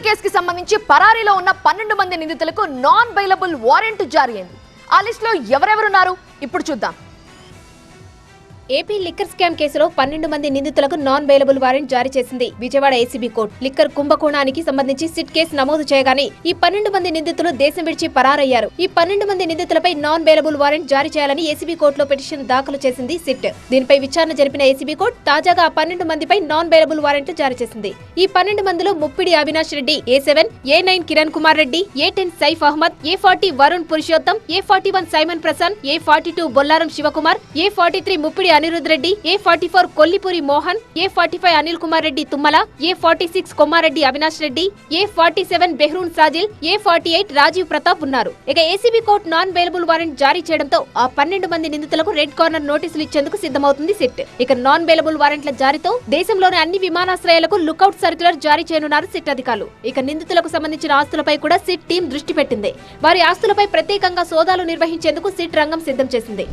Liquor కేసుకి సంబంధించి పరారీలో ఉన్న పన్నెండు మంది నిందితులకు నాన్ బైలబుల్ వారెంట్ జారీ అయింది. ఆ లిస్టులో ఎవరెవరున్నారు? ఇప్పుడు చూద్దాం. ఏపీ లిక్కర్ స్కామ్ కేసులో పన్నెండు మంది నిందితులకు నాన్ బెయిలబుల్ వారెంట్ జారీ చేసింది విజయవాడ ఏసీబీ కోర్టు. లిక్కర్ కుంభకోణానికి సంబంధించి సిట్ కేసు నమోదు చేయగానే ఈ పన్నెండు మంది నిందితులు దేశం విడిచి పరారయ్యారు. ఈ పన్నెండు మంది నిందితులపై నాన్ బెయిలబుల్ వారెంట్ జారీ చేయాలని ఏసీబీ కోర్టులో పిటిషన్ దాఖలు చేసింది సిట్. దీనిపై విచారణ జరిపిన ఏసీబీ కోర్టు తాజాగా ఆ పన్నెండు మందిపై నాన్ బెయిలబుల్ వారెంట్ జారీ చేసింది. ఈ పన్నెండు మందిలో Muppidi Avinash Reddy A seven A nine Kiran Kumar Reddy A ten Saif Ahmed A forty Varun Purushottam A forty one Simon Prasad A forty two Bollaram Sivakumar A forty three Muppidi Anirudh Reddy A forty four Kollipuri Mohan A forty five Anil Kumar Reddy Tummala A forty six Kommareddy Avinash Reddy A forty seven Behroon Sajil A forty eight Rajiv Pratap ఉన్నారు. ఇక ACB court non bailable warrant జారీ చేయడంతో ఆ పన్నెండు మంది నిందితులకు red corner నోటీసులు ఇచ్చేందుకు సిద్ధమవుతుంది సిట్. ఇక నాన్ బెయిలబుల్ వారెంట్ల జారీతో దేశంలోని అన్ని విమానాశ్రయాలకు లుకౌట్ సర్క్యులర్ జారీ చేయనున్నారు సిట్ అధికారులు. ఇక నిందితులకు సంబంధించిన ఆస్తులపై కూడా సిట్ టీం దృష్టి పెట్టింది. వారి ఆస్తులపై ప్రత్యేకంగా సోదాలు నిర్వహించేందుకు సిట్ రంగం సిద్ధం చేసింది.